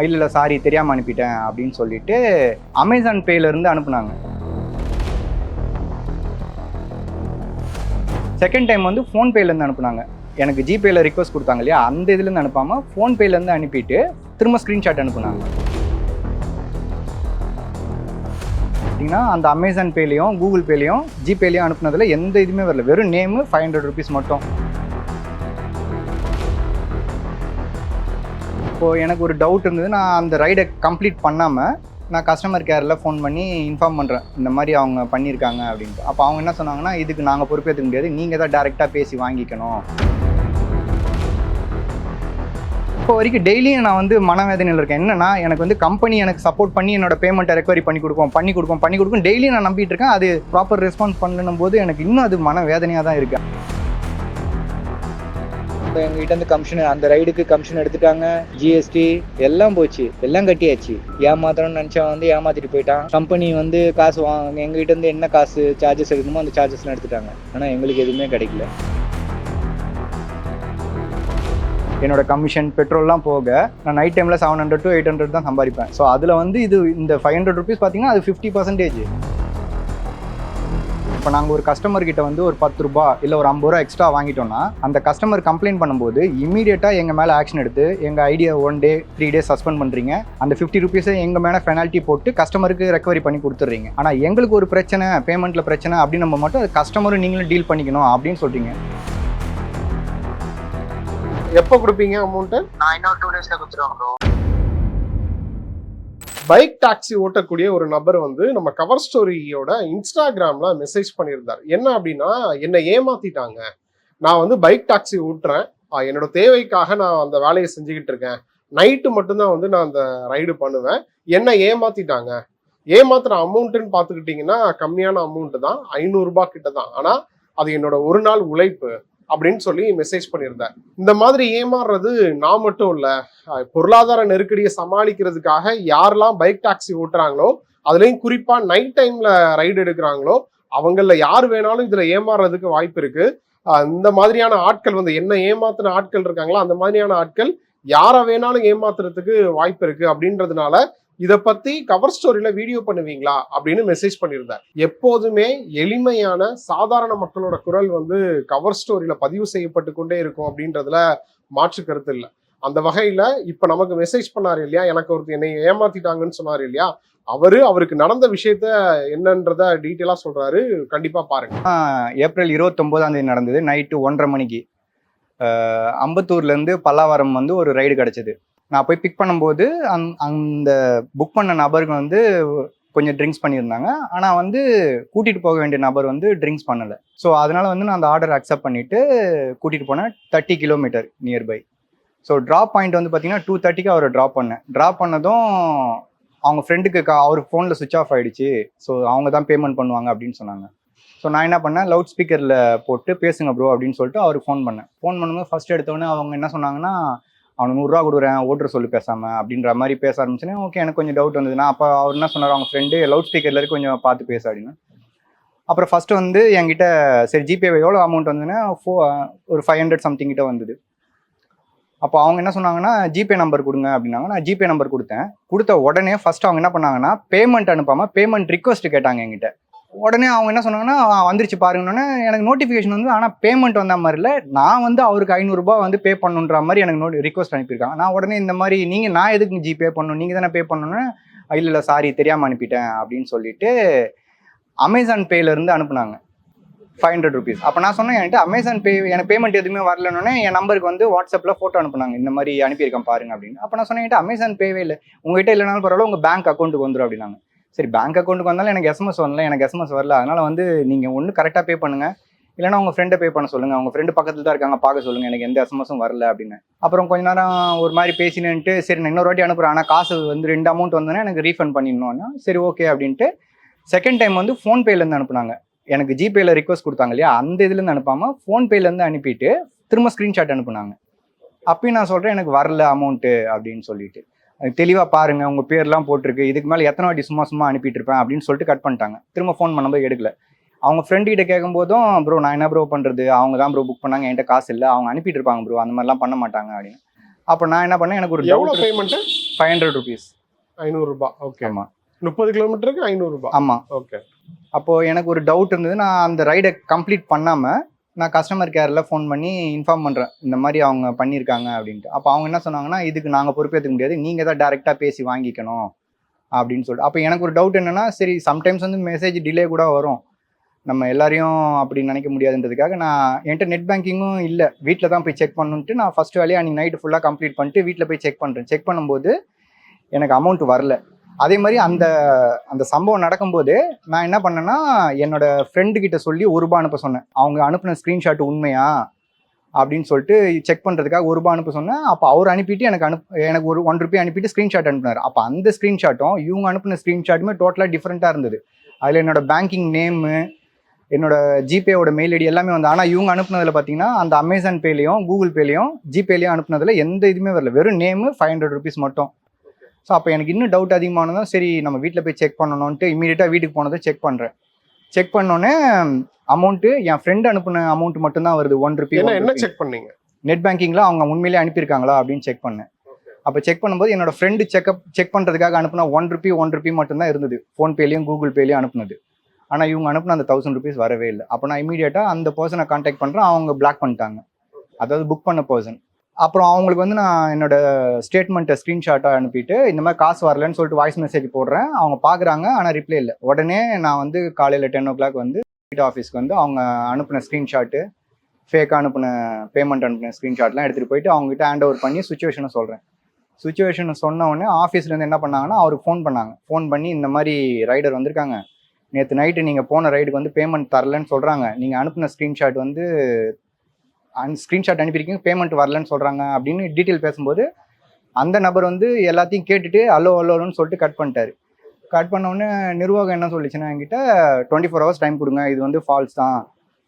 இல்லை இல்லை சாரி தெரியாமல் அனுப்பிட்டேன் அப்படின்னு சொல்லிட்டு அமேசான் பேலேருந்து அனுப்புனாங்க. செகண்ட் டைம் வந்து ஃபோன்பேலேருந்து அனுப்புனாங்க. எனக்கு ஜிபேல ரிக்வஸ்ட் கொடுத்தாங்க இல்லையா? அந்த இதுலேருந்து அனுப்பாமல் ஃபோன்பேலேருந்து அனுப்பிட்டு திரும்ப ஸ்க்ரீன்ஷாட் அனுப்புனாங்க. பார்த்தீங்கன்னா அந்த அமேசான் பேலையும் கூகுள் பேலையும் ஜிபேலையும் அனுப்புனதில் எந்த இதுவுமே வரல. வெறும் நேமு ஃபைவ் ஹண்ட்ரட் ருபீஸ் மட்டும். இப்போது எனக்கு ஒரு டவுட் இருந்தது. நான் அந்த ரைடை கம்ப்ளீட் பண்ணாமல் நான் கஸ்டமர் கேரில் ஃபோன் பண்ணி இன்ஃபார்ம் பண்ணுறேன் இந்த மாதிரி அவங்க பண்ணியிருக்காங்க அப்படின்ட்டு. அப்போ அவங்க என்ன சொன்னாங்கன்னா இதுக்கு நாங்கள் பொறுப்பேற்றுக்க முடியாது. நீங்கள் தான் டேரெக்டாக பேசி வாங்கிக்கணும். இப்போ வரைக்கும் டெய்லியும் நான் வந்து மனவேதனையில் இருக்கேன். என்னன்னா எனக்கு வந்து கம்பெனி எனக்கு சப்போர்ட் பண்ணி என்னோட பேமெண்ட்டை ரெக்கவரி பண்ணி கொடுக்கும் பண்ணி கொடுக்கும் பண்ணி கொடுக்கும். டெய்லியும் நான் நம்பிட்டு இருக்கேன். அது ப்ராப்பர் ரெஸ்பான்ஸ் பண்ணணும் போது எனக்கு இன்னும் அது மனவேதனையாக தான் இருக்குது இப்போ எங்ககிட்ட இருந்து கமிஷன் அந்த ரைடுக்கு கமிஷன் எடுத்துட்டாங்க. ஜிஎஸ்டி எல்லாம் போச்சு. எல்லாம் கட்டியாச்சு. ஏமாத்தணும்னு நினச்சா வந்து ஏமாத்திட்டு போயிட்டான். கம்பெனி வந்து காசு வாங்க எங்ககிட்ட இருந்து என்ன காசு சார்ஜஸ் எடுக்கணுமோ அந்த சார்ஜஸ்லாம் எடுத்துட்டாங்க. ஆனால் எங்களுக்கு எதுவுமே கிடைக்கல. என்னோட கமிஷன் பெட்ரோல்லாம் போக நான் நைட் டைமில் seven hundred to eight hundred தான் சம்பாதிப்பேன். ஸோ அதில் வந்து இது இந்த ஃபைவ் ஹண்ட்ரட் ருபீஸ் பார்த்தீங்கன்னா அது ஃபிஃப்டி பர்சன்டேஜ் இப்போ நாங்கள் ஒரு கஸ்டமர் கிட்ட வந்து ஒரு பத்து ரூபா இல்லை ஒரு ஐம்பது ரூபா எக்ஸ்ட்ரா வாங்கிட்டோம்னா அந்த கஸ்டமர் கம்ப்ளைண்ட் பண்ணும்போது இமீடியட்டாக எங்கள் மேலே ஆக்ஷன் எடுத்து எங்கள் idea one day three days suspend பண்ணுறீங்க அந்த ஃபிஃப்டி ருபீஸை எங்கள் மேலே பெனால்ட்டி போட்டு கஸ்டமருக்கு ரெக்கவரி பண்ணி கொடுத்துட்றீங்க. ஆனால் எங்களுக்கு ஒரு பிரச்சனை பேமெண்ட்டில் பிரச்சனை அப்படின்னு நம்ம மட்டும் அது கஸ்டமரும் நீங்களும் டீல் பண்ணிக்கணும் அப்படின்னு சொல்கிறீங்க எப்போ கொடுப்பீங்க அமௌண்ட்டு நான் இன்னும் டூ டேஸ்ல கொடுத்துருவாங்க ப்ரோ பைக் டாக்ஸி ஓட்டக்கூடிய ஒரு நபர் வந்து நம்ம கவர் ஸ்டோரியோட இன்ஸ்டாகிராம்ல மெசேஜ் பண்ணியிருந்தார். என்ன அப்படின்னா என்னை ஏமாத்திட்டாங்க. நான் வந்து பைக் டாக்ஸி ஓட்டுறேன். என்னோட தேவைக்காக நான் அந்த வேலையை செஞ்சுக்கிட்டு இருக்கேன். நைட்டு மட்டும்தான் வந்து நான் அந்த ரைடு பண்ணுவேன். என்னை ஏமாத்திட்டாங்க. ஏமாத்துற அமௌண்ட்டுன்னு பார்த்துக்கிட்டிங்கன்னா கம்மியான அமௌண்ட்டு தான். ஐநூறுரூபா கிட்ட தான். ஆனால் அது என்னோட ஒரு நாள் உழைப்பு. அப்படின்னு சொல்லி மெசேஜ் பண்ணியிருந்தார். இந்த மாதிரி ஏமாறுறது நான் மட்டும் இல்லை பொருளாதார நெருக்கடியை சமாளிக்கிறதுக்காக யாரெல்லாம் பைக் டாக்ஸி ஓட்டுறாங்களோ அதுலேயும் குறிப்பாக நைட் டைமில் ரைடு எடுக்கிறாங்களோ அவங்கள யார் வேணாலும் இதில் ஏமாறுறதுக்கு வாய்ப்பு இருக்கு. இந்த மாதிரியான ஆட்கள் வந்து என்ன ஏமாத்தின ஆட்கள் இருக்காங்களோ அந்த மாதிரியான ஆட்கள் யாரை வேணாலும் ஏமாத்துறதுக்கு வாய்ப்பு இருக்கு அப்படின்றதுனால இதை பத்தி கவர் ஸ்டோரியில வீடியோ பண்ணுவீங்களா அப்படின்னு மெசேஜ் பண்ணியிருந்தார். எப்போதுமே எளிமையான சாதாரண மக்களோட குரல் வந்து கவர் ஸ்டோரியில பதிவு செய்யப்பட்டு கொண்டே இருக்கும் அப்படின்றதுல மாற்று கருத்து இல்லை. அந்த வகையில இப்ப நமக்கு மெசேஜ் பண்ணாரு இல்லையா? எனக்கு ஒருத்தர் என்னை ஏமாத்திட்டாங்கன்னு சொன்னாரு இல்லையா? அவரு அவருக்கு நடந்த விஷயத்த என்னன்றத டீட்டெயிலாக சொல்றாரு. கண்டிப்பா பாருங்க. ஏப்ரல் இருபத்தொம்போதாம் தேதி நடந்தது. நைட்டு ஒன்றரை மணிக்கு. அம்பத்தூர்லேருந்து பல்லாவரம் வந்து ஒரு ரைடு கிடச்சிது. நான் போய் பிக் பண்ணும்போது அந் அந்த புக் பண்ண நபருக்கு வந்து கொஞ்சம் ட்ரிங்க்ஸ் பண்ணியிருந்தாங்க. ஆனால் வந்து கூட்டிகிட்டு போக வேண்டிய நபர் வந்து ட்ரிங்க்ஸ் பண்ணலை. ஸோ அதனால் வந்து நான் அந்த ஆர்டர் அக்செப்ட் பண்ணிவிட்டு கூட்டிகிட்டு போனேன். Thirty kilometre nearby so drop point வந்து பார்த்தீங்கன்னா டூ தேர்ட்டிக்கு அவரை ட்ராப் பண்ணேன். ட்ராப் பண்ணதும் அவங்க ஃப்ரெண்டுக்கு கா அவர் ஃபோனில் சுவிச் ஆஃப் ஆகிடுச்சு ஸோ அவங்க தான் பேமெண்ட் பண்ணுவாங்க அப்படின்னு சொன்னாங்க. ஸோ நான் என்ன பண்ணேன்? லவுட் ஸ்பீக்கரில் போட்டு பேசுங்க ப்ரோ அப்படின்னு சொல்லிட்டு அவருக்கு ஃபோன் பண்ணேன். ஃபோன் பண்ணும்போது ஃபர்ஸ்ட் எடுத்தோடனே அவங்க என்ன சொன்னாங்கன்னா அவனை நூறுரூவா கொடுக்குறேன் ஓட்டுற சொல்லி பேசாமல் அப்படின்ற மாதிரி பேச ஆரம்பிச்சுனே ஓகே எனக்கு கொஞ்சம் டவுட் வந்ததுன்னா அப்போ அவர் என்ன சொன்னார்? அவங்க ஃப்ரெண்டு லவுட் ஸ்பீக்கரில் இருக்கு கொஞ்சம் பார்த்து பேச அப்படின்னு. அப்புறம் ஃபஸ்ட்டு வந்து என்கிட்ட சரி ஜிபே எவ்வளோ அமௌண்ட் வந்ததுன்னா ஃபோ ஒரு ஃபைவ் ஹண்ட்ரட் சம்திங் கிட்ட வந்தது. அப்போ அவங்க என்ன சொன்னாங்கன்னா ஜிபே நம்பர் கொடுங்க அப்படின்னாங்க. நான் ஜிபே நம்பர் கொடுத்தேன். கொடுத்த உடனே ஃபர்ஸ்ட் அவங்க என்ன பண்ணாங்கன்னா பேமெண்ட் அனுப்பாமல் பேமெண்ட் ரிக்வஸ்ட் கேட்டாங்க என்கிட்ட. உடனே அவங்க என்ன சொன்னாங்கன்னா வந்துருச்சு பாருங்கன்னு எனக்கு நோட்டிஃபிகேஷன் வந்து ஆனால் பேமெண்ட் வந்த மாதிரி இல்லை. நான் வந்து அவருக்கு ஐநூறுரூபா வந்து பே பண்ணுன்ற மாதிரி எனக்கு நோட் ரிக்வஸ்ட் அனுப்பியிருக்காங்க. நான் உடனே இந்த மாதிரி நீங்கள் நான் எதுக்கு ஜிபே பண்ணணும்? நீங்கள் தானே பே பண்ணணும்னு இல்லை இல்லை சாரி தெரியாமல் அனுப்பிட்டேன் அப்படின்னு சொல்லிட்டு அமேசான் பேலேருந்து அனுப்புனாங்க. ஃபைவ் ஹண்ட்ரட் ருபீஸ் அப்போ நான் சொன்னேன் என்கிட்ட அமேசான் பே எனக்கு பேமெண்ட் எதுவுமே வரலன்னு என் நம்பருக்கு வந்து வாட்ஸ்அப்பில் ஃபோட்டோ அனுப்புனாங்க. இந்த மாதிரி அனுப்பியிருக்கேன் பாருங்க அப்படின்னு. அப்போ நான் சொன்னேன் என்கிட்ட அமேசான் பேவே இல்லை. உங்ககிட்ட இல்லைனாலும் பரவாயில்ல உங்கள் பேங்க் அக்கௌண்ட்டுக்கு வந்துடும் அப்படின்னாங்க. சரி பேங்க் அக்கௌண்ட்டுக்கு வந்தாலும் எனக்கு எஸ்எம்எஸ் வரல எனக்கு எஸ்எம்எஸ் வரல. அதனால் வந்து நீங்கள் ஒன்று கரெக்டாக பே பண்ணுங்கள் இல்லைன்னா உங்கள் ஃப்ரெண்டை பே பண்ண சொல்லுங்கள் உங்கள் ஃப்ரெண்டு பக்கத்தில் தான் இருக்காங்க பார்க்க சொல்லுங்கள் எனக்கு எந்த எஸ்எம்எஸும் வரல அப்படின்னு. அப்புறம் கொஞ்ச நேரம் ஒரு மாதிரி பேசினேன்ட்டு சரி நான் இன்னொரு வாட்டி அனுப்புகிறேன் ஆனால் காசு வந்து ரெண்டு அமௌண்ட் வந்தோன்னே எனக்கு ரீஃபண்ட் பண்ணிடணும்னா சரி ஓகே அப்படின்ட்டு செகண்ட் டைம் வந்து ஃபோன்பேலேருந்து அனுப்புனாங்க. எனக்கு ஜிபேல ரிக்வஸ்ட் கொடுத்தாங்க இல்லையா? அந்த இதுலேருந்து அனுப்பாமல் ஃபோன்பேலேருந்து அனுப்பிட்டு திரும்ப ஸ்க்ரீன்ஷாட் அனுப்புனாங்க. அப்பயும் நான் சொல்கிறேன் எனக்கு வரல அமௌண்ட்டு அப்படின்னு சொல்லிட்டு. தெளிவாக பாருங்கள் உங்கள் பேர்லாம் போட்டிருக்கு இதுக்கு மேலே எத்தனை வாட்டி சும்மா சும்மா அனுப்பிட்டு இருப்பேன் அப்படின்னு சொல்லிட்டு கட் பண்ணிட்டாங்க. திரும்ப ஃபோன் பண்ணும்போது எடுக்கல. அவங்க ஃப்ரெண்டு கிட்ட கேட்கும்போதும் ப்ரோ நான் என்ன ப்ரோ பண்ணுறது அவங்க தான் ப்ரோ புக் பண்ணாங்க என்கிட்ட காசு இல்லை. அவங்க அனுப்பிட்டு இருப்பாங்க ப்ரோ அந்த மாதிரிலாம் பண்ண மாட்டாங்க அப்படின்னு. அப்போ நான் என்ன பண்ணேன் எனக்கு ஒரு எவ்வளவு பேமெண்ட் ஃபைவ் ஹண்ட்ரட் ருபீஸ் ஐநூறு ரூபாய் ஓகே ஆமா. முப்பது கிலோமீட்டருக்கு ஐநூறு ரூபாய் ஆமா. ஓகே அப்போ எனக்கு ஒரு டவுட் இருந்தது. நான் அந்த ரைடை கம்ப்ளீட் பண்ணாம நான் கஸ்டமர் கேரில் ஃபோன் பண்ணி இன்ஃபார்ம் பண்ணுறேன் இந்த மாதிரி அவங்க பண்ணியிருக்காங்க அப்படின்ட்டு. அப்போ அவங்க என்ன சொன்னாங்கன்னா இதுக்கு நாங்கள் பொறுப்பேற்றுக்க முடியாது. நீங்கள் தான் டேரெக்டாக பேசி வாங்கிக்கணும். அப்படின்னு சொல்லிட்டு. அப்போ எனக்கு ஒரு டவுட் என்னென்னா சரி சம்டைம்ஸ் வந்து மெசேஜ் டிலே கூட வரும். நம்ம எல்லாரையும் அப்படி நினைக்க முடியாதுன்றதுக்காக நான் என்கிட்ட நெட் பேங்கிங்கும் இல்லை. வீட்டில் தான் போய் செக் பண்ணணுன்ட்டு நான் ஃபஸ்ட் வேலையை அன்றைக்கி நைட்டு ஃபுல்லாக கம்ப்ளீட் பண்ணிட்டு வீட்டில் போய் செக் பண்ணுறேன் செக் பண்ணும்போது எனக்கு அமௌண்ட் வரல. அதே மாதிரி அந்த அந்த சம்பவம் நடக்கும்போது நான் என்ன பண்ணேன்னா என்னோட ஃப்ரெண்டு கிட்ட சொல்லி ஒரு ரூபா அனுப்ப சொன்னேன். அவங்க அனுப்பின ஸ்க்ரீன்ஷாட் உண்மையா? அப்படின்னு சொல்லிட்டு செக் பண்ணுறதுக்காக ஒரு ரூபா அனுப்ப சொன்னேன். அப்போ அவர் அனுப்பிட்டு எனக்கு அனுப் எனக்கு ஒரு ஒன் ருபி அனுப்பிட்டு ஸ்க்ரீன்ஷாட் அனுப்பினார். அப்போ அந்த ஸ்க்ரீன்ஷாட்டும் இவங்க அனுப்பின ஸ்க்ரீன்ஷாட்டுமே டோட்டலாக டிஃப்ரெண்ட்டாக இருந்தது. அதில் என்னோட பேங்கிங் நேமு என்னோட ஜிபேவோட மெயில் ஐடி எல்லாமே வந்து ஆனால் இவங்க அனுப்புனதில் பார்த்தீங்கன்னா அந்த அமேசான் பேலையும் கூகுள் பேலையும் ஜிபேலையும் அனுப்புனதில் எந்த இதுவுமே வரல. வெறும் நேமு ஃபைவ் ஹண்ட்ரட் ருபீஸ் மட்டும். ஸோ அப்போ எனக்கு இன்னும் டவுட் அதிகமானதும் சரி நம்ம வீட்டில் போய் செக் பண்ணணும்ன்ட்டு இமீடியட்டாக வீட்டுக்கு போனதை செக் பண்ணுறேன் செக் பண்ணோன்னே அமௌண்ட்டு என் ஃப்ரெண்ட் அனுப்புன அமௌண்ட் மட்டும்தான் வருது ஒன் ருபி என்ன என்ன செக் பண்ணீங்க? நெட் பேங்கிங்கில் அவங்க உண்மையிலேயே அனுப்பியிருக்காங்களா அப்படின்னு செக் பண்ணேன். அப்போ செக் பண்ணும்போது என்னோட ஃப்ரெண்டு செக்அப் செக் பண்ணுறதுக்காக அனுப்புன ஒன் ருபி ஒன் ருபி மட்டும்தான் இருந்தது. ஃபோன்பேலையும் கூகுள் பேலையும் அனுப்புனது. ஆனால் இவங்க அனுப்புன அந்த தௌசண்ட் ருபீஸ் வரவே இல்லை. அப்போ நான் இமீடியட்டாக அந்த பர்சனை காண்டாக்ட் பண்ணுறேன் அவங்க பிளாக் பண்ணிட்டாங்க. அதாவது புக் பண்ண பர்சன் அப்புறம் அவங்களுக்கு வந்து நான் என்னோட ஸ்டேட்மெண்ட்டை ஸ்க்ரீன்ஷாட்டாக அனுப்பிட்டு இந்த மாதிரி காசு வரலன்னு சொல்லிட்டு வாய்ஸ் மெசேஜ் போடுறேன். அவங்க பார்க்குறாங்க ஆனால் ரிப்ளை இல்லை. உடனே நான் வந்து காலையில் டென் ஓ கிளாக் வந்து ஆஃபீஸ்க்கு வந்து அவங்க அனுப்பின ஸ்க்ரீன்ஷாட்டு ஃபேக்காக அனுப்பின பேமெண்ட் அனுப்பின ஸ்க்ரீன்ஷாட்லாம் எடுத்துகிட்டு போயிட்டு அவங்ககிட்ட ஹேண்ட் ஓவர் பண்ணி சுச்சுவேஷனை சொல்கிறேன் சுச்சுவேஷனை சொன்ன உடனே ஆஃபீஸ்லேருந்து என்ன பண்ணாங்கன்னா அவருக்கு ஃபோன் பண்ணாங்க. ஃபோன் பண்ணி இந்த மாதிரி ரைடர் வந்திருக்காங்க. நேற்று நைட்டு நீங்கள் போன ரைடுக்கு வந்து பேமெண்ட் தரலன்னு சொல்கிறாங்க நீங்கள் அனுப்பின ஸ்க்ரீன்ஷாட் வந்து அண்ட் ஸ்க்ரீன்ஷாட் அனுப்பியிருக்கீங்க பேமெண்ட் வரலன்னு சொல்கிறாங்க அப்படின்னு டீட்டெயில் பேசும்போது அந்த நபர் வந்து எல்லாத்தையும் கேட்டுட்டு அல்லோ அலோன்னு சொல்லிட்டு கட் பண்ணிட்டாரு. கட் பண்ணோடனே நிர்வாகம் என்ன சொல்லிச்சுன்னா என்கிட்ட டுவெண்ட்டி ஃபோர் ஹவர்ஸ் டைம் கொடுங்க இது வந்து ஃபால்ஸ் தான்.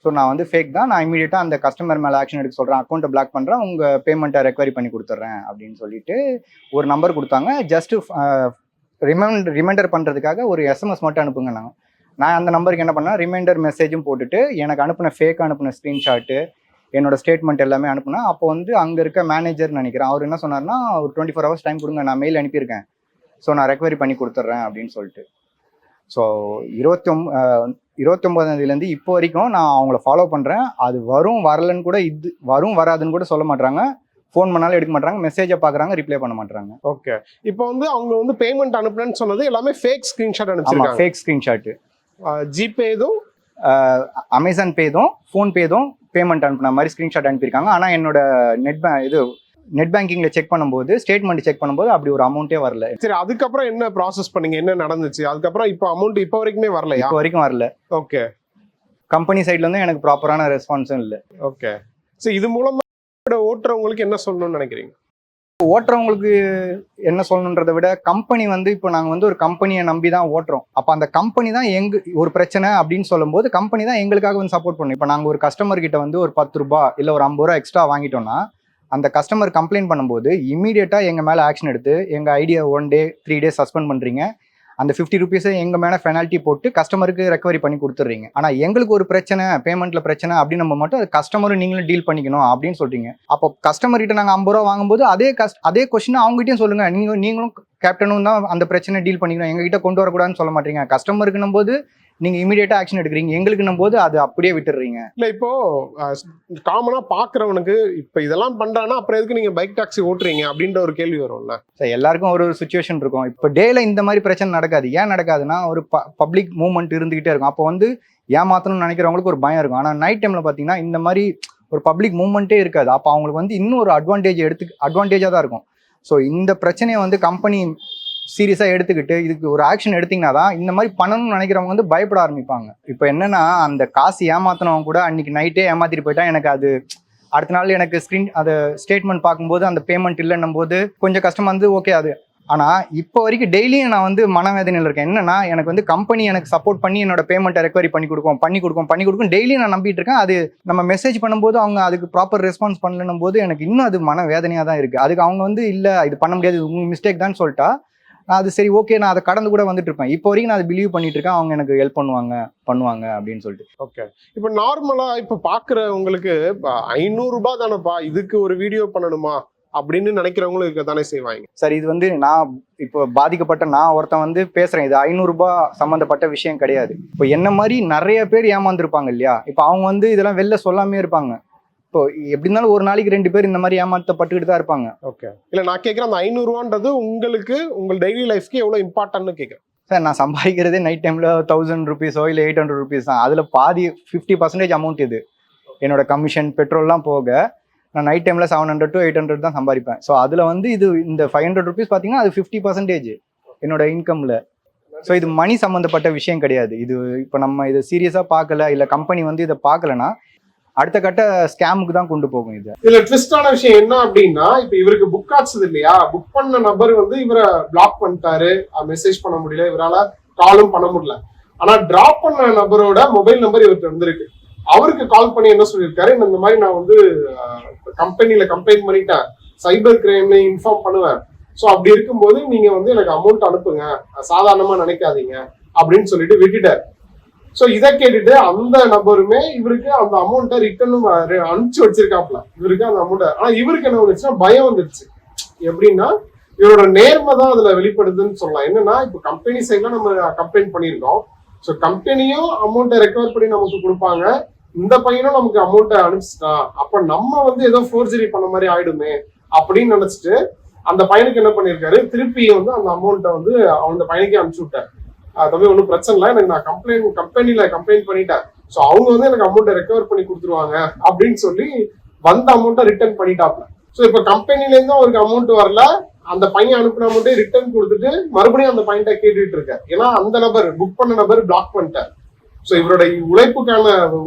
ஸோ நான் வந்து ஃபேக் தான். நான் இமீடியட்டாக அந்த கஸ்டமர் மேலே ஆக்ஷன் எடுக்க சொல்கிறேன் அக்கௌண்ட்டை பிளாக் பண்ணுறேன் உங்கள் பேமெண்ட்டை ரெக்வரி பண்ணி கொடுத்துட்றேன் அப்படின்னு சொல்லிட்டு ஒரு நம்பர் கொடுத்தாங்க. ஜஸ்ட்டு ரிமைண்ட் ரிமைண்டர் பண்ணுறதுக்காக ஒரு எஸ்எம்எஸ் மட்டும் அனுப்புங்க நாங்கள் நான் அந்த நம்பருக்கு என்ன பண்ணேன்? ரிமைண்டர் மெசேஜும் போட்டுட்டு எனக்கு அனுப்பின ஃபேக் அனுப்பின ஸ்க்ரீன்ஷாட்டு என்னோட ஸ்டேட்மெண்ட் எல்லாமே அனுப்புனேன் அப்போ வந்து அங்கே இருக்க மேனேஜர் நினைக்கிறேன். அவர் என்ன சொன்னார்னா ஒரு டுவெண்ட்டி ஃபோர் ஹவர்ஸ் டைம் கொடுங்க நான் மெயில் அனுப்பியிருக்கேன். ஸோ நான் ரெக்வரி பண்ணி கொடுத்துட்றேன் அப்படின்னு சொல்லிட்டு. ஸோ இருபத்தி ஒம் இருபத்தொம்போதாந்தேதியிலேருந்து இப்போ வரைக்கும் நான் அவங்கள ஃபாலோ பண்ணுறேன் அது வரும் வரலன்னு கூட இது வரும் வராதுன்னு கூட சொல்ல மாட்றாங்க. ஃபோன் பண்ணாலும் எடுக்க மாட்டாங்க மெசேஜை பார்க்குறாங்க ரிப்ளை பண்ண மாட்டாங்க ஓகே இப்போ வந்து அவங்க வந்து பேமெண்ட் அனுப்புனேன்னு சொன்னது எல்லாமே ஃபேக் ஸ்கிரீன்ஷாட் அனுப்பிச்சிருக்காங்க. ஃபேக் ஸ்க்ரீன்ஷாட்டு ஜிபே எதுவும் அமேசான் பே தான் ஃபோன்பே தான் பேமெண்ட் அனுப்புன மாதிரி ஸ்க்ரீன்ஷாட் அனுப்பியிருக்காங்க. ஆனால் என்னோட நெட் பே இது நெட் பேங்கிங்கில் செக் பண்ணும்போது ஸ்டேட்மெண்ட் செக் பண்ணும்போது அப்படி ஒரு அமௌண்ட்டே வரல. சரி அதுக்கப்புறம் என்ன ப்ராசஸ் பண்ணீங்க? என்ன நடந்துச்சு? அதுக்கப்புறம் இப்போ அமௌண்ட் இப்போ வரைக்குமே வரலையா? இப்போ வரைக்கும் வரல. ஓகே. கம்பெனி சைட்லேருந்து எனக்கு ப்ராப்பரான ரெஸ்பான்ஸும் இல்லை. ஓகே. சரி இது மூலமா ஓட்டுறவங்களுக்கு என்ன சொல்லணும்னு நினைக்கிறீங்க? ஓட்டுறவங்களுக்கு என்ன சொல்லணுன்றதை விட கம்பெனி வந்து இப்போ நாங்கள் வந்து ஒரு கம்பெனியை நம்பி தான் ஓட்டுறோம். அப்போ அந்த கம்பெனி தான் எங்க ஒரு பிரச்சனை அப்படின்னு சொல்லும்போது கம்பெனி தான் எங்களுக்காக வந்து சப்போர்ட் பண்ணும். இப்போ நாங்கள் ஒரு கஸ்டமர் கிட்ட வந்து ஒரு பத்து ரூபா இல்லை ஒரு ஐம்பது ரூபா எக்ஸ்ட்ரா வாங்கிட்டோம்னா அந்த கஸ்டமர் கம்ப்ளைண்ட் பண்ணும்போது இமீடியட்டாக எங்கள் மேலே ஆக்ஷன் எடுத்து எங்கள் idea one day three days suspend பண்ணுறீங்க அந்த ஃபிஃப்டி ருபீஸை எங்கள் மேலே பெனால்ட்டி போட்டு கஸ்டமருக்கு ரெக்கவரி பண்ணி கொடுத்துட்றீங்க. ஆனால் எங்களுக்கு ஒரு பிரச்சனை பேமெண்ட்டில் பிரச்சனை அப்படின்னு நம்ம மட்டும் அது கஸ்டமரும் நீங்களும் டீல் பண்ணிக்கணும் அப்படின்னு சொல்கிறீங்க அப்போ கஸ்டமர்கிட்ட நாங்கள் ஐம்பது ரூபா வாங்கும்போது அதே கஸ்ட் அதே கொஸ்டின் அவங்ககிட்டயும் சொல்லுங்கள் நீங்கள் நீங்களும் கேப்டனும் தான் அந்த பிரச்சனை டீல் பண்ணிக்கணும். எங்ககிட்ட கொண்டு வரக்கூடாதுன்னு சொல்ல மாட்டீங்க. கஸ்டமருக்குன்னும் போது நீங்க இமீடியட்டா ஆக்ஷன் எடுக்கிறீங்க. எங்களுக்குன்னும் போது அது அப்படியே விட்டுடுறீங்க. இல்ல இப்போ காமனா பாக்குறவனுக்கு இப்ப இதெல்லாம் பண்றானா அப்புறம் எதுக்கு நீங்க பைக் டாக்ஸி ஓட்டுறீங்க? அப்படின்ற ஒரு கேள்வி வரும்ல. So, எல்லாருக்கும் ஒரு ஒரு சுச்சுவேஷன் இருக்கும். இப்போ டேல இந்த மாதிரி பிரச்சனை நடக்காது. ஏன் நடக்காதுன்னா ஒரு பப்ளிக் மூவ்மெண்ட் இருந்துகிட்டே இருக்கும். அப்போ வந்து ஏமாத்தணும்னு நினைக்கிறவங்களுக்கு ஒரு பயம் இருக்கும். ஆனால் நைட் டைம்ல பார்த்தீங்கன்னா இந்த மாதிரி ஒரு பப்ளிக் மூவ்மெண்ட்டே இருக்காது. அப்போ அவங்களுக்கு வந்து இன்னும் ஒரு அட்வான்டேஜ் எடுத்து அட்வான்டேஜாக தான் இருக்கும். ஸோ இந்த பிரச்சனையை வந்து கம்பெனி சீரியஸாக எடுத்துக்கிட்டு இதுக்கு ஒரு ஆக்ஷன் எடுத்தீங்கன்னா தான் இந்த மாதிரி பண்ணணும்னு நினைக்கிறவங்க வந்து பயப்பட ஆரம்பிப்பாங்க. இப்போ என்னன்னா அந்த காசு ஏமாத்தினவங்க கூட அன்னைக்கு நைட்டே ஏமாத்திட்டு போயிட்டா எனக்கு அது அடுத்த நாள் எனக்கு ஸ்க்ரீன் அதை ஸ்டேட்மெண்ட் பார்க்கும்போது அந்த பேமெண்ட் இல்லைன்னும் போது கொஞ்சம் கஷ்டமாக வந்து ஓகே அது. ஆனால் இப்போ வரைக்கும் டெய்லியும் நான் வந்து மனவேதனையில் இருக்கேன். என்னன்னா எனக்கு வந்து கம்பெனி எனக்கு சப்போர்ட் பண்ணி என்னோட பேமெண்ட்டை ரெக்கவரி பண்ணி கொடுக்கும் பண்ணி கொடுக்கும் பண்ணி கொடுக்கும் டெய்லியும் நான் நம்பிட்டு இருக்கேன். அது நம்ம மெசேஜ் பண்ணும்போது அவங்க அதுக்கு ப்ராப்பர் ரெஸ்பான்ஸ் பண்ணலன்னும் போது எனக்கு இன்னும் அது மனவேதனையாக தான் இருக்குது அதுக்கு அவங்க வந்து இல்லை இது பண்ண முடியாது உங்கள் மிஸ்டேக் தான் சொல்லிட்டா நான் அது சரி ஓகே நான் அதை கடந்து கூட வந்துட்டு இருப்பேன். இப்போ வரைக்கும் நான் அதை பிலீவ் பண்ணிட்டு இருக்கேன். அவங்க எனக்கு ஹெல்ப் பண்ணுவாங்க பண்ணுவாங்க அப்படின்னு சொல்லிட்டு. ஓகே இப்போ நார்மலா இப்ப பாக்குறவங்களுக்கு ஐநூறு ரூபாய் தானேப்பா இதுக்கு ஒரு வீடியோ பண்ணணுமா? அப்படின்னு நினைக்கிறவங்களும் இருக்க தானே செய்வாங்க. சார் இது வந்து நான் இப்போ பாதிக்கப்பட்ட நான் ஒருத்தன் வந்து பேசுறேன். இது ஐநூறுரூபா சம்மந்தப்பட்ட விஷயம் கிடையாது. இப்போ என்ன மாதிரி நிறைய பேர் ஏமாந்துருப்பாங்க இல்லையா? இப்போ அவங்க வந்து இதெல்லாம் வெளில சொல்லாமே இருப்பாங்க. இப்போ எப்படி இருந்தாலும் ஒரு நாளைக்கு ரெண்டு பேர் இந்த மாதிரி ஏமாத்தப்பட்டுக்கிட்டு தான் இருப்பாங்க. ஓகே. இல்ல நான் கேட்குறேன் அந்த ஐநூறுவான்றது உங்களுக்கு உங்கள் டெய்லி லைஃப்க்கு எவ்வளவு இம்பார்ட்டன்ட்னு கேட்குறேன் சார் நான் சம்பாதிக்கிறதே நைட் டைமில் தௌசண்ட் ருபீஸோ இல்லை எயிட் ஹண்ட்ரட் ருபீஸ் தான். அதில் பாதி ஃபிஃப்டி பர்சன்டேஜ் அமௌண்ட் இது. என்னோட கமிஷன் பெட்ரோல்லாம் போக நான் நைட் டைமில் seven hundred to eight hundred தான் சம்பாதிப்பேன். ஸோ அதில் வந்து இது இந்த ஃபைவ் ஹண்ட்ரட் ருபீஸ் பார்த்தீங்கன்னா அது ஃபிஃப்டி பர்சன்டேஜ் என்னோட இன்கமில் ஸோ இது மணி சம்மந்தப்பட்ட விஷயம் கிடையாது. இது இப்போ நம்ம இதை சீரியஸாக பார்க்கல இல்லை கம்பெனி வந்து இதை பார்க்கலனா அடுத்த கட்ட ஸ்கேமுக்கு தான் கொண்டு போகும் இது. இதுல ட்விஸ்டான விஷயம் என்ன அப்படின்னா இப்ப இவருக்கு புக் ஆச்சுது இல்லையா? புக் பண்ண நபர் வந்து இவரை பிளாக் பண்ணிட்டாரு. மெசேஜ் பண்ண முடியல. இவரால காலும் பண்ண முடியல. ஆனா டிராப் பண்ண நபரோட மொபைல் நம்பர் இவர்கிட்ட இருந்திருக்கு அவருக்கு கால் பண்ணி என்ன சொல்லியிருக்காரு? இந்த மாதிரி நான் வந்து கம்பெனில கம்ப்ளைண்ட் பண்ணிட்டேன். சைபர் கிரைம்ல இன்ஃபார்ம் பண்ணுவேன். ஸோ அப்படி இருக்கும்போது நீங்க வந்து எனக்கு அமௌண்ட் அனுப்புங்க. சாதாரணமா நினைக்காதீங்க. அப்படின்னு சொல்லிட்டு விட்டுட்டார். ஸோ இதை கேட்டுட்டு அந்த நபருமே இவருக்கு அந்த அமௌண்ட்டை ரிட்டர்னும் அனுப்பிச்சு வச்சிருக்காப்ல இவருக்கு அந்த அமௌண்ட்டை ஆனா இவருக்கு என்ன வந்துச்சுன்னா பயம் வந்துருச்சு. எப்படின்னா இவரோட நேர்மை தான் அதுல வெளிப்படுதுன்னு சொல்லலாம். என்னன்னா இப்போ கம்பெனி சைட்ல நம்ம கம்ப்ளைண்ட் பண்ணியிருக்கோம். ஸோ கம்பெனியும் அமௌண்ட்டை ரெக்கவர் பண்ணி நமக்கு கொடுப்பாங்க. இந்த பையனும் நமக்கு அமௌண்ட்டை அனுப்பிச்சிட்டான் அப்ப நம்ம வந்து ஏதோ ஃபோர்ஜரி பண்ண மாதிரி ஆயிடுமே அப்படின்னு நினைச்சிட்டு அந்த பையனுக்கு என்ன பண்ணிருக்காரு திருப்பி வந்து அந்த அமௌண்ட்டை வந்து அந்த பையனுக்கே அனுப்பிச்சு விட்டாரு. தம்பி ஒன்றும் பிரச்சனை இல்லை. எனக்கு நான் கம்ப்ளைண்ட் கம்பெனியில் கம்ப்ளைண்ட் பண்ணிட்டேன். ஸோ அவங்க வந்து எனக்கு அமௌண்ட்டை ரெக்கவர் பண்ணி கொடுத்துருவாங்க அப்படின்னு சொல்லி வந்த அமௌண்ட்டை ரிட்டர்ன் பண்ணிட்டாப்ல ஸோ இப்போ கம்பெனிலேருந்து அவருக்கு அமௌண்ட் வரல. அந்த பையன் அனுப்பின அமௌண்ட்டை ரிட்டர்ன் கொடுத்துட்டு மறுபடியும் அந்த பையன்கிட்ட கேட்டுட்டு இருக்கார் ஏன்னா அந்த நபர் புக் பண்ண நபர் பிளாக் பண்ணிட்டார். ஸோ இவரோட உழைப்புக்கான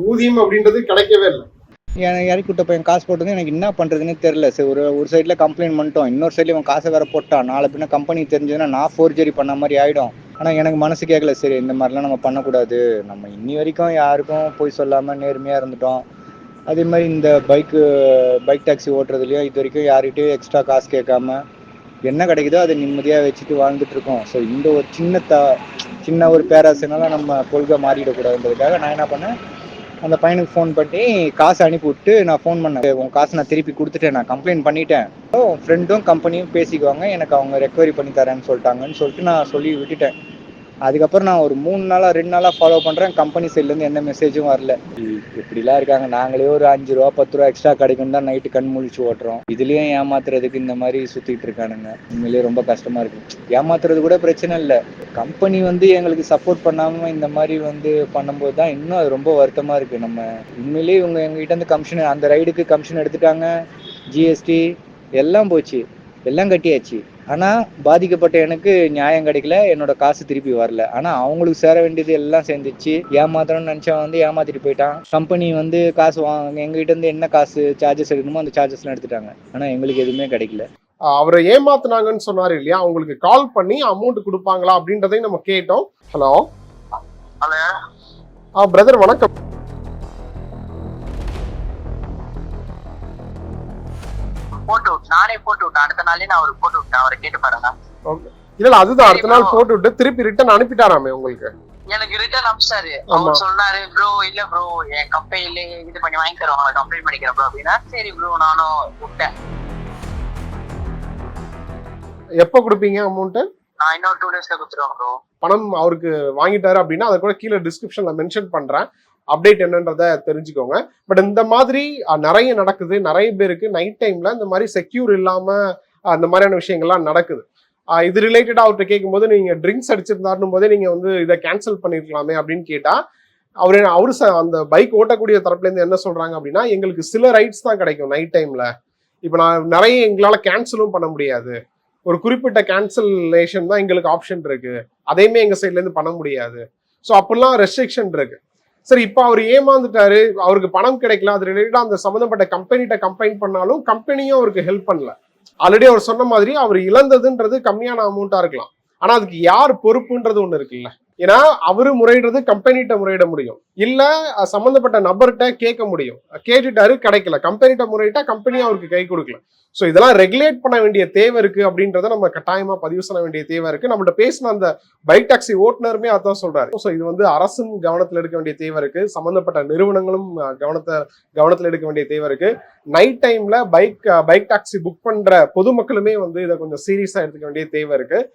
ஊதியம் அப்படின்றது கிடைக்கவே இல்லை. இறக்கி விட்ட பையன் காசு போட்டது எனக்கு என்ன பண்ணுறதுன்னு தெரில சரி ஒரு ஒரு சைடில் கம்ப்ளைண்ட் பண்ணிட்டோம். இன்னொரு சைடில் இவன் காசை வேற போட்டான். நாளை பின்ன கம்பெனி தெரிஞ்சதுன்னா நான் ஃபோர்ஜரி பண்ண மாதிரி ஆகிடும் ஆனால் எனக்கு மனசு கேட்கல சரி இந்த மாதிரிலாம் நம்ம பண்ணக்கூடாது. நம்ம இன்னி வரைக்கும் யாருக்கும் போய் சொல்லாமல் நேர்மையாக இருந்துட்டோம். அதே மாதிரி இந்த பைக்கு பைக் டாக்ஸி ஓட்டுறதுலையும் இது வரைக்கும் யார்கிட்டயும் எக்ஸ்ட்ரா காசு கேட்காம என்ன கிடைக்குதோ அதை நிம்மதியாக வச்சுட்டு வாழ்ந்துட்டு இருக்கோம். ஸோ இந்த ஒரு சின்ன த சின்ன ஒரு பேராசைனால நம்ம கொள்கை மாறிடக்கூடாதுன்றதுக்காக நான் என்ன பண்ணேன் அந்த பையனுக்கு ஃபோன் பண்ணி காசு அனுப்பி விட்டு நான் ஃபோன் பண்ணேன். உன் காசு நான் திருப்பி கொடுத்துட்டேன். நான் கம்ப்ளைண்ட் பண்ணிட்டேன். உன் ஃப்ரெண்டும் கம்பெனியும் பேசிக்குவாங்க. எனக்கு அவங்க ரெக்கவரி பண்ணி தரேன்னு சொல்லிட்டாங்கன்னு சொல்லிட்டு நான் சொல்லி விட்டுட்டேன். அதுக்கப்புறம் நான் ஒரு மூணு நாளாக ரெண்டு நாளாக ஃபாலோ பண்ணுறேன் கம்பெனி சைட்லேருந்து எந்த மெசேஜும் வரல. இப்படிலாம் இருக்காங்க. நாங்களே ஒரு அஞ்சு ரூபா பத்து ரூபா எக்ஸ்ட்ரா கிடைக்கும் தான் நைட்டு கண் முழிச்சு ஓட்டுறோம். இதுலேயும் ஏமாத்துறதுக்கு இந்த மாதிரி சுற்றிட்டு இருக்கானுங்க. உண்மையிலேயே ரொம்ப கஷ்டமாக இருக்கு. ஏமாத்துறது கூட பிரச்சனை இல்லை. கம்பெனி வந்து எங்களுக்கு சப்போர்ட் பண்ணாமல் இந்த மாதிரி வந்து பண்ணும்போது தான் இன்னும் அது ரொம்ப வருத்தமாக இருக்குது நம்ம உண்மையிலேயே இவங்க எங்ககிட்ட இருந்து கமிஷன் அந்த ரைடுக்கு கமிஷன் எடுத்துட்டாங்க. ஜிஎஸ்டி எல்லாம் போச்சு. எல்லாம் கட்டியாச்சு. ஆனால் பாதிக்கப்பட்ட எனக்கு நியாயம் கிடைக்கல என்னோட காசு திருப்பி வரல. ஆனால் அவங்களுக்கு சேர வேண்டியது எல்லாம் சேர்ந்துச்சு. ஏமாத்தணும்னு நினச்சவன் வந்து ஏமாத்திட்டு போயிட்டான். கம்பெனி வந்து காசு வாங்க எங்ககிட்ட இருந்து என்ன காசு சார்ஜஸ் எடுக்கணுமோ அந்த சார்ஜஸ்லாம் எடுத்துட்டாங்க. ஆனால் எங்களுக்கு எதுவுமே கிடைக்கல. அவரை ஏமாத்துனாங்கன்னு சொன்னாரு இல்லையா? அவங்களுக்கு கால் பண்ணி அமௌண்ட் கொடுப்பாங்களா அப்படின்றதையும் நம்ம கேட்டோம். ஹலோ ஹலோ பிரதர் வணக்கம். போட்டு நானே போட்டு விட்டேன். அடுத்த நாளே நான் அவருக்கு போட்டு விட்டேன். அவரை கேட்டு பாருங்க. இல்ல அதுதான். அடுத்த நாள் போட்டு விட்டு திருப்பி ரிட்டர்ன் அனுப்பிட்டாராமே உங்களுக்கு? எனக்கு ரிட்டர்ன் ஆமா. அவர் சொன்னாரு ப்ரோ இல்ல ப்ரோ என் கம்பெனில இது பண்ணி வாங்கி தருவாங்க. கம்ப்ளைண்ட் பண்ணிக்கிறேன் ப்ரோ அப்படின்னா சரி ப்ரோ நானும் விட்டேன். எப்போ கொடுப்பீங்க அமௌண்ட் நான் இன்னொரு டூ டேஸ்ல கொடுத்துருவேன் ப்ரோ பணம் அவருக்கு வாங்கிட்டாரு அப்படின்னா அதை கூட கீழே டிஸ்கிரிப்ஷன்ல மென்ஷன் பண்றேன். அப்டேட் என்னன்றத தெரிஞ்சுக்கோங்க. பட் இந்த மாதிரி நிறைய நடக்குது. நிறைய பேருக்கு நைட் டைம்ல இந்த மாதிரி செக்யூர் இல்லாம அந்த மாதிரியான விஷயங்கள்லாம் நடக்குது. இது ரிலேட்டடாக அவர்கிட்ட கேட்கும்போது நீங்க ட்ரிங்க்ஸ் அடிச்சிருந்தாருன்னு போதே நீங்க வந்து இதை கேன்சல் பண்ணிருக்கலாமே அப்படின்னு கேட்டா அவர் அவரு அந்த பைக் ஓட்டக்கூடிய தரப்புலேருந்து என்ன சொல்றாங்க அப்படின்னா எங்களுக்கு சில ரைட்ஸ் தான் கிடைக்கும் நைட் டைம்ல இப்போ நான் நிறைய எங்களால் கேன்சலும் பண்ண முடியாது. ஒரு குறிப்பிட்ட கேன்சலேஷன் தான் எங்களுக்கு ஆப்ஷன் இருக்கு. அதையுமே எங்கள் சைட்லேருந்து பண்ண முடியாது. ஸோ அப்படிலாம் ரெஸ்ட்ரிக்ஷன் இருக்கு. சரி இப்போ அவர் ஏமாந்துட்டாரு அவருக்கு பணம் கிடைக்கல அது ரிலேட்டடா அந்த சம்மந்தப்பட்ட கம்பெனிகிட்ட கம்ப்ளைண்ட் பண்ணாலும் கம்பெனியும் அவருக்கு ஹெல்ப் பண்ணல. ஆல்ரெடி அவர் சொன்ன மாதிரி அவர் இழந்ததுன்றது கம்மியான அமௌண்ட்டாக இருக்கலாம். ஆனால் அதுக்கு யார் பொறுப்புன்றது ஒன்று இருக்குல்ல. ஏன்னா அவரு முறையிடுறது கம்பெனிகிட்ட முறையிட முடியும். இல்ல சம்பந்தப்பட்ட நபர்கிட்ட கேட்க முடியும். கேட்டுட்டாரு கிடைக்கல. கம்பெனிகிட்ட முறையிட்டா கம்பெனி அவருக்கு கை கொடுக்கல. ஸோ இதெல்லாம் ரெகுலேட் பண்ண வேண்டிய தேவை இருக்கு அப்படின்றத நம்ம கட்டாயமா பதிவு பண்ண வேண்டிய தேவை இருக்கு. நம்மள்ட்ட பேசின அந்த பைக் டாக்ஸி ஓட்டுநருமே அதான் சொல்றாரு. ஸோ இது வந்து அரசும் கவனத்தில் எடுக்க வேண்டிய தேவை இருக்கு. சம்பந்தப்பட்ட நிறுவனங்களும் கவனத்தை கவனத்தில் எடுக்க வேண்டிய தேவை இருக்கு. நைட் டைம்ல பைக் பைக் டாக்ஸி புக் பண்ற பொதுமக்களுமே வந்து இதை கொஞ்சம் சீரியஸா எடுத்துக்க வேண்டிய தேவை இருக்கு.